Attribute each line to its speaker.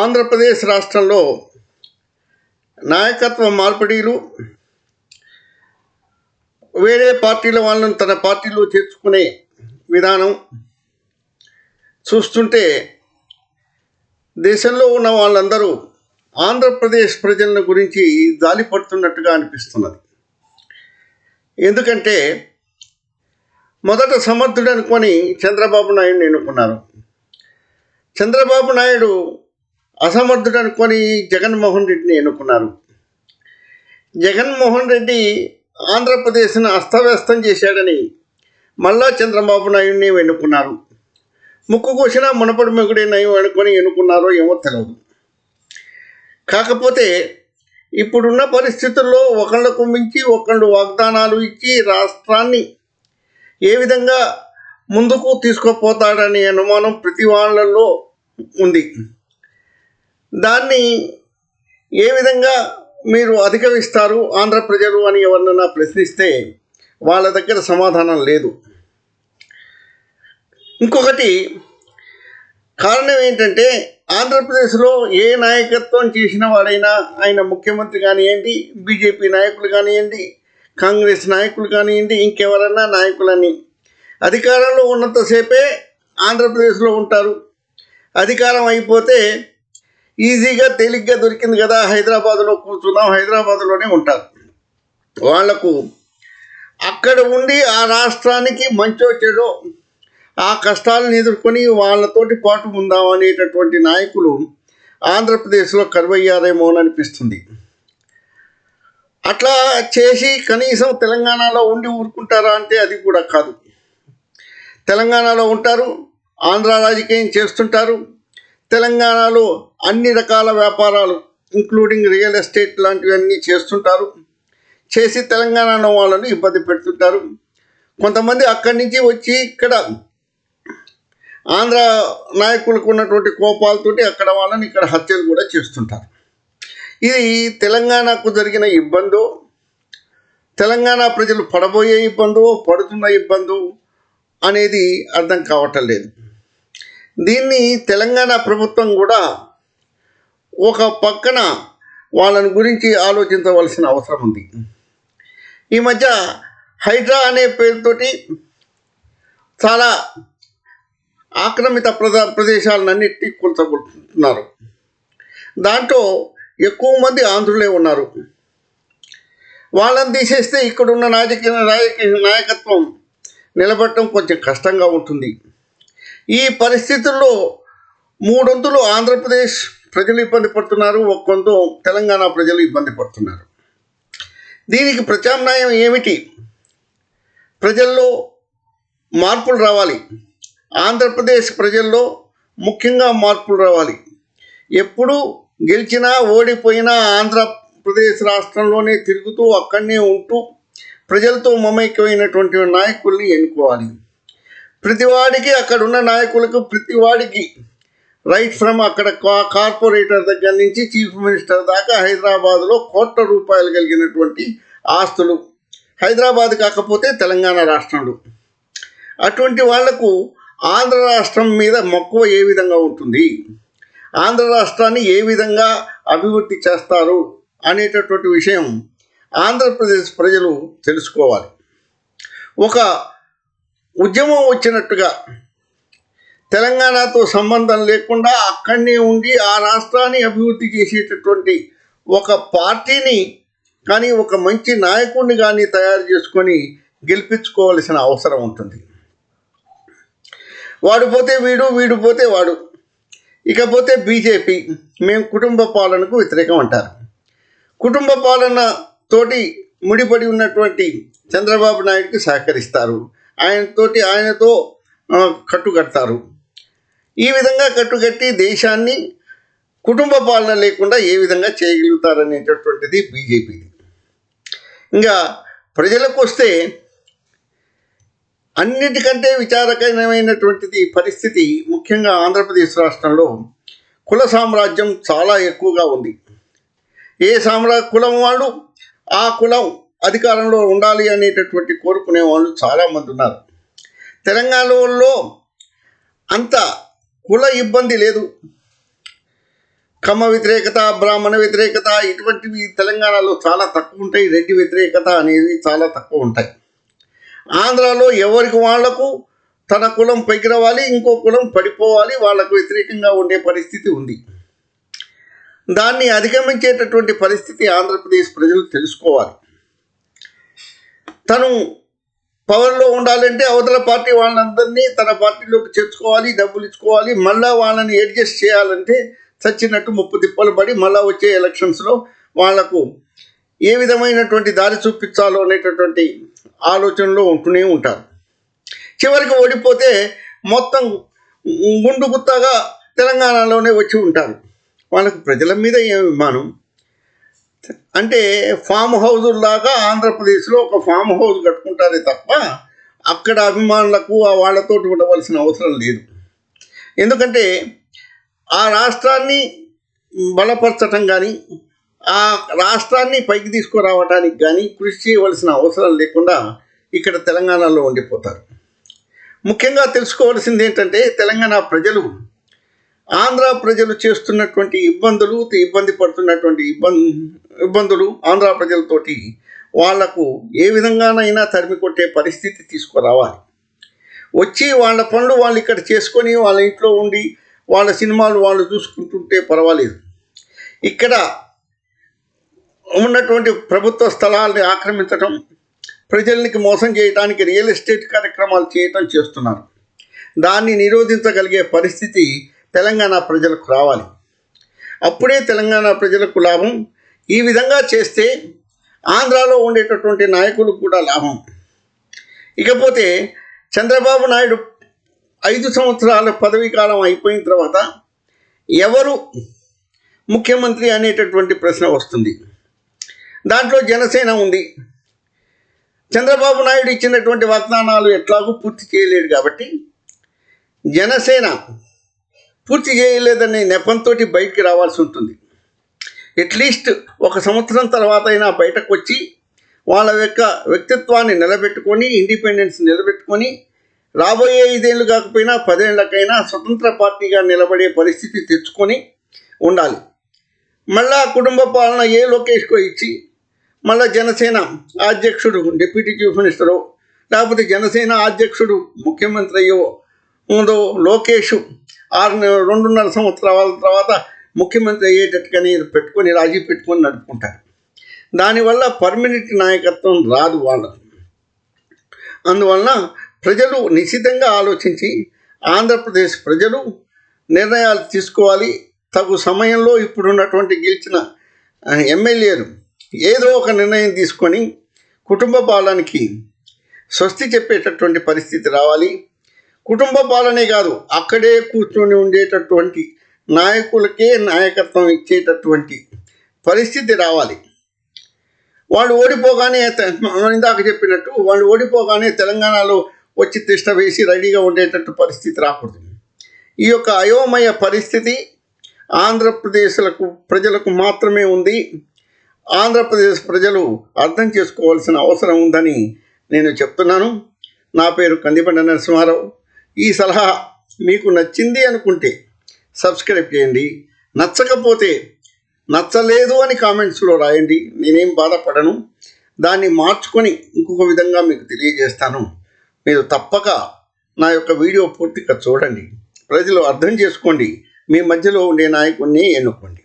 Speaker 1: ఆంధ్రప్రదేశ్ రాష్ట్రంలో నాయకత్వ మార్పిడీలు వేరే పార్టీల వాళ్ళను తన పార్టీలో చేర్చుకునే విధానం చూస్తుంటే దేశంలో ఉన్న వాళ్ళందరూ ఆంధ్రప్రదేశ్ ప్రజల గురించి జాలి పడుతున్నట్టుగా అనిపిస్తున్నది. ఎందుకంటే మొదట సమర్థుడు అనుకొని చంద్రబాబు నాయుడు ఎన్నుకున్నారు. చంద్రబాబు నాయుడు అసమర్థుడు అనుకొని జగన్మోహన్ రెడ్డిని ఎన్నుకున్నారు. జగన్మోహన్ రెడ్డి ఆంధ్రప్రదేశ్ను అస్తవ్యస్తం చేశాడని మళ్ళా చంద్రబాబు నాయుడిని ఎన్నుకున్నారు. ముక్కు కోసిన మునపడి మెగుడే నయం అనుకొని ఎన్నుకున్నారో ఏమో తెలియదు కాకపోతే ఇప్పుడున్న పరిస్థితుల్లో ఒకళ్ళకు మించి ఒకళ్ళు వాగ్దానాలు ఇచ్చి రాష్ట్రాన్ని ఏ విధంగా ముందుకు తీసుకుపోతాడనే అనుమానం ప్రతి వాళ్ళల్లో ఉంది. దాన్ని ఏ విధంగా మీరు అధిగమిస్తారు ఆంధ్ర ప్రజలు అని ఎవరినైనా ప్రశ్నిస్తే వాళ్ళ దగ్గర సమాధానం లేదు. ఇంకొకటి కారణం ఏంటంటే ఆంధ్రప్రదేశ్లో ఏ నాయకత్వం చేసిన వాడైనా ఆయన ముఖ్యమంత్రి కానివ్వండి బీజేపీ నాయకులు కానివ్వండి కాంగ్రెస్ నాయకులు కానివ్వండి ఇంకెవరన్నా నాయకులని అధికారంలో ఉన్నంతసేపే ఆంధ్రప్రదేశ్లో ఉంటారు. అధికారం అయిపోతే ఈజీగా తేలిగ్గా దొరికింది కదా హైదరాబాద్లో కూర్చున్నాం హైదరాబాద్లోనే ఉంటారు వాళ్ళకు అక్కడ ఉండి ఆ రాష్ట్రానికి మంచో చెడో ఆ కష్టాలను ఎదుర్కొని వాళ్ళతోటి పాటు ఉందాం అనేటటువంటి నాయకులు ఆంధ్రప్రదేశ్లో కరువయ్యారేమో అని అనిపిస్తుంది. అట్లా చేసి కనీసం తెలంగాణలో ఉండి ఊరుకుంటారా అంటే అది కూడా కాదు. తెలంగాణలో ఉంటారు ఆంధ్ర రాజకీయం చేస్తుంటారు తెలంగాణలో అన్ని రకాల వ్యాపారాలు ఇంక్లూడింగ్ రియల్ ఎస్టేట్ లాంటివన్నీ చేస్తుంటారు. చేసి తెలంగాణ వాళ్ళని ఇబ్బంది పెడుతుంటారు. కొంతమంది అక్కడి నుంచి వచ్చి ఇక్కడ ఆంధ్ర నాయకులకు ఉన్నటువంటి కోపాలతోటి అక్కడ వాళ్ళని ఇక్కడ హత్యలు కూడా చేస్తుంటారు. ఇది తెలంగాణకు జరిగిన ఇబ్బందో తెలంగాణ ప్రజలు పడబోయే ఇబ్బందో పడుతున్న ఇబ్బందో అనేది అర్థం కావటం లేదు. దీన్ని తెలంగాణ ప్రభుత్వం కూడా ఒక పక్కన వాళ్ళని గురించి ఆలోచించవలసిన అవసరం ఉంది. ఈ మధ్య హైడ్రా అనే పేరుతోటి చాలా ఆక్రమిత ప్రదా ప్రదేశాలన్నింటినీ కూల్చగొట్టుతున్నారు దాంట్లో ఎక్కువ మంది ఆంధ్రులే ఉన్నారు. వాళ్ళని తీసేస్తే ఇక్కడున్న రాజకీయ రాజకీయ నాయకత్వం నిలబడటం కొంచెం కష్టంగా ఉంటుంది. ఈ పరిస్థితుల్లో మూడొంతులు ఆంధ్రప్రదేశ్ ప్రజలు ఇబ్బంది పడుతున్నారు ఒక్కొంతు తెలంగాణ ప్రజలు ఇబ్బంది పడుతున్నారు. దీనికి ప్రత్యామ్నాయం ఏమిటి? ప్రజల్లో మార్పులు రావాలి. ఆంధ్రప్రదేశ్ ప్రజల్లో ముఖ్యంగా మార్పులు రావాలి. ఎప్పుడు గెలిచినా ఓడిపోయినా ఆంధ్రప్రదేశ్ రాష్ట్రంలోనే తిరుగుతూ అక్కడనే ఉంటూ ప్రజలతో మమైక్యమైనటువంటి నాయకుల్ని ఎన్నుకోవాలి. ప్రతివాడికి అక్కడ ఉన్న నాయకులకు ప్రతివాడికి రైట్ ఫ్రమ్ అక్కడ కా- కార్పొరేటర్ దగ్గర నుంచి చీఫ్ మినిస్టర్ దాకా హైదరాబాద్లో కోట్ల రూపాయలు కలిగినటువంటి ఆస్తులు. హైదరాబాద్ కాకపోతే తెలంగాణ రాష్ట్రంలో. అటువంటి వాళ్ళకు ఆంధ్ర రాష్ట్రం మీద మక్కువ ఏ విధంగా ఉంటుంది? ఆంధ్ర రాష్ట్రాన్ని ఏ విధంగా అభివృద్ధి చేస్తారు అనేటటువంటి విషయం ఆంధ్రప్రదేశ్ ప్రజలు తెలుసుకోవాలి. ఒక ఉద్యమం వచ్చినట్టుగా తెలంగాణతో సంబంధం లేకుండా అక్కడనే ఉండి ఆ రాష్ట్రాన్ని అభివృద్ధి చేసేటటువంటి ఒక పార్టీని కానీ ఒక మంచి నాయకుడిని కానీ తయారు చేసుకొని గెలిపించుకోవాల్సిన అవసరం ఉంటుంది. వాడు పోతే వీడు వీడు పోతే వాడు. ఇకపోతే బీజేపీ మేము కుటుంబ పాలనకు వ్యతిరేకం అంటారు. కుటుంబ పాలన తోటి ముడిపడి ఉన్నటువంటి చంద్రబాబు నాయుడుకి సహకరిస్తారు. ఆయనతోటి ఆయనతో కట్టుకడతారు. ఈ విధంగా కట్టుకట్టి దేశాన్ని కుటుంబ పాలన లేకుండా ఏ విధంగా చేయగలుగుతారనేటటువంటిది బీజేపీది. ఇంకా ప్రజలకు వస్తే అన్నిటికంటే విచారకరమైనటువంటిది పరిస్థితి ముఖ్యంగా ఆంధ్రప్రదేశ్ రాష్ట్రంలో కుల సామ్రాజ్యం చాలా ఎక్కువగా ఉంది. ఏ సామ్రా కులం వాళ్ళు ఆ కులం అధికారంలో ఉండాలి అనేటటువంటి కోరుకునే వాళ్ళు చాలామంది ఉన్నారు. తెలంగాణలో అంత కుల ఇబ్బంది లేదు. కమ్మ వ్యతిరేకత బ్రాహ్మణ వ్యతిరేకత ఇటువంటివి తెలంగాణలో చాలా తక్కువ ఉంటాయి. రెడ్డి వ్యతిరేకత అనేది చాలా తక్కువ ఉంటాయి. ఆంధ్రాలో ఎవరికి వాళ్ళకు తన కులం పైకి రావాలి ఇంకో కులం పడిపోవాలి వాళ్ళకు వ్యతిరేకంగా ఉండే పరిస్థితి ఉంది. దాన్ని అధిగమించేటటువంటి పరిస్థితి ఆంధ్రప్రదేశ్ ప్రజలు తెలుసుకోవాలి. తను పవర్లో ఉండాలంటే అవతల పార్టీ వాళ్ళందరినీ తన పార్టీలోకి చేర్చుకోవాలి డబ్బులు ఇచ్చుకోవాలి. మళ్ళా వాళ్ళని అడ్జస్ట్ చేయాలంటే చచ్చినట్టు ముప్పు తిప్పలు పడి మళ్ళా వచ్చే ఎలక్షన్స్లో వాళ్ళకు ఏ విధమైనటువంటి దారి చూపించాలో అనేటటువంటి ఆలోచనలో ఉంటూనే ఉంటారు. చివరికి ఓడిపోతే మొత్తం గుండు గుత్తగా తెలంగాణలోనే వచ్చి ఉంటారు. వాళ్ళకు ప్రజల మీద ఏమి విమానం అంటే ఫామ్ హౌస్ లాగా ఆంధ్రప్రదేశ్లో ఒక ఫామ్ హౌస్ కట్టుకుంటారే తప్ప అక్కడ అభిమానులకు వాళ్ళతో ఉండవలసిన అవసరం లేదు. ఎందుకంటే ఆ రాష్ట్రాన్ని బలపరచటం కానీ ఆ రాష్ట్రాన్ని పైకి తీసుకురావడానికి కానీ కృషి చేయవలసిన అవసరం లేకుండా ఇక్కడ తెలంగాణలో ఉండిపోతారు. ముఖ్యంగా తెలుసుకోవాల్సింది ఏంటంటే తెలంగాణ ప్రజలు ఆంధ్ర ప్రజలు చేస్తున్నటువంటి ఇబ్బందులు ఇబ్బంది పడుతున్నటువంటి ఇబ్బంది ఇబ్బందులు ఆంధ్ర ప్రజలతోటి వాళ్ళకు ఏ విధంగానైనా తరిమి కొట్టే పరిస్థితి తీసుకురావాలి. వచ్చి వాళ్ళ పనులు వాళ్ళు ఇక్కడ చేసుకొని వాళ్ళ ఇంట్లో ఉండి వాళ్ళ సినిమాలు వాళ్ళు చూసుకుంటుంటే పర్వాలేదు. ఇక్కడ ఉన్నటువంటి ప్రభుత్వ స్థలాల్ని ఆక్రమించడం ప్రజలకి మోసం చేయడానికి రియల్ ఎస్టేట్ కార్యక్రమాలు చేయటం చేస్తున్నారు. దాన్ని నిరోధించగలిగే పరిస్థితి తెలంగాణ ప్రజలకు రావాలి. అప్పుడే తెలంగాణ ప్రజలకు లాభం. ఈ విధంగా చేస్తే ఆంధ్రాలో ఉండేటటువంటి నాయకులకు కూడా లాభం. ఇకపోతే చంద్రబాబు నాయుడు ఐదు సంవత్సరాల పదవీ కాలం అయిపోయిన తర్వాత ఎవరు ముఖ్యమంత్రి అనేటటువంటి ప్రశ్న వస్తుంది. దాంట్లో జనసేన ఉంది. చంద్రబాబు నాయుడు ఇచ్చినటువంటి వాగ్దానాలు ఎట్లాగూ పూర్తి చేయలేడు కాబట్టి జనసేన పూర్తి చేయలేదనే నెపంతో బయటికి రావాల్సి ఉంటుంది. అట్లీస్ట్ ఒక సంవత్సరం తర్వాత అయినా బయటకు వచ్చి వాళ్ళ యొక్క వ్యక్తిత్వాన్ని నిలబెట్టుకొని ఇండిపెండెన్స్ నిలబెట్టుకొని రాబోయే ఐదేళ్ళు కాకపోయినా పదేళ్ళకైనా స్వతంత్ర పార్టీగా నిలబడే పరిస్థితి తెచ్చుకొని ఉండాలి. మళ్ళా కుటుంబ పాలన ఏ లోకేష్కో ఇచ్చి మళ్ళా జనసేన అధ్యక్షుడు డిప్యూటీ చీఫ్ మినిస్టరు లేకపోతే జనసేన అధ్యక్షుడు ముఖ్యమంత్రి అయ్యో ముందు లోకేష్ ఆరు రెండున్నర సంవత్సరాల తర్వాత ముఖ్యమంత్రి అయ్యేటట్టుగానే పెట్టుకొని రాజీ పెట్టుకొని నడుపుకుంటారు. దానివల్ల పర్మనెంట్ నాయకత్వం రాదు వాళ్ళకు. అందువలన ప్రజలు నిశ్చితంగా ఆలోచించి ఆంధ్రప్రదేశ్ ప్రజలు నిర్ణయాలు తీసుకోవాలి. తగు సమయంలో ఇప్పుడున్నటువంటి గెలిచిన ఎమ్మెల్యేలు ఏదో ఒక నిర్ణయం తీసుకొని కుటుంబ పాలనకి స్వస్తి చెప్పేటటువంటి పరిస్థితి రావాలి. కుటుంబ పాలనే కాదు అక్కడే కూర్చొని ఉండేటటువంటి నాయకులకే నాయకత్వం ఇచ్చేటటువంటి పరిస్థితి రావాలి. వాళ్ళు ఓడిపోగానే ఇందాక చెప్పినట్టు వాళ్ళు ఓడిపోగానే తెలంగాణలో వచ్చి తిష్ట వేసి రెడీగా ఉండేటట్టు పరిస్థితి రాకూడదు. ఈ యొక్క అయోమయ పరిస్థితి ఆంధ్రప్రదేశ్లకు ప్రజలకు మాత్రమే ఉంది. ఆంధ్రప్రదేశ్ ప్రజలు అర్థం చేసుకోవాల్సిన అవసరం ఉందని నేను చెప్తున్నాను. నా పేరు కందిపండ నరసింహారావు. ఈ సలహా మీకు నచ్చింది అనుకుంటే సబ్స్క్రైబ్ చేయండి. నచ్చకపోతే నచ్చలేదు అని కామెంట్స్లో రాయండి. నేనేం బాధపడను. దాన్ని మార్చుకొని ఇంకొక విధంగా మీకు తెలియజేస్తాను. మీరు తప్పక నా యొక్క వీడియో పూర్తిగా చూడండి. ప్రజలు అర్థం చేసుకోండి. మీ మధ్యలో ఉండే నాయకుడిని ఎన్నుకోండి.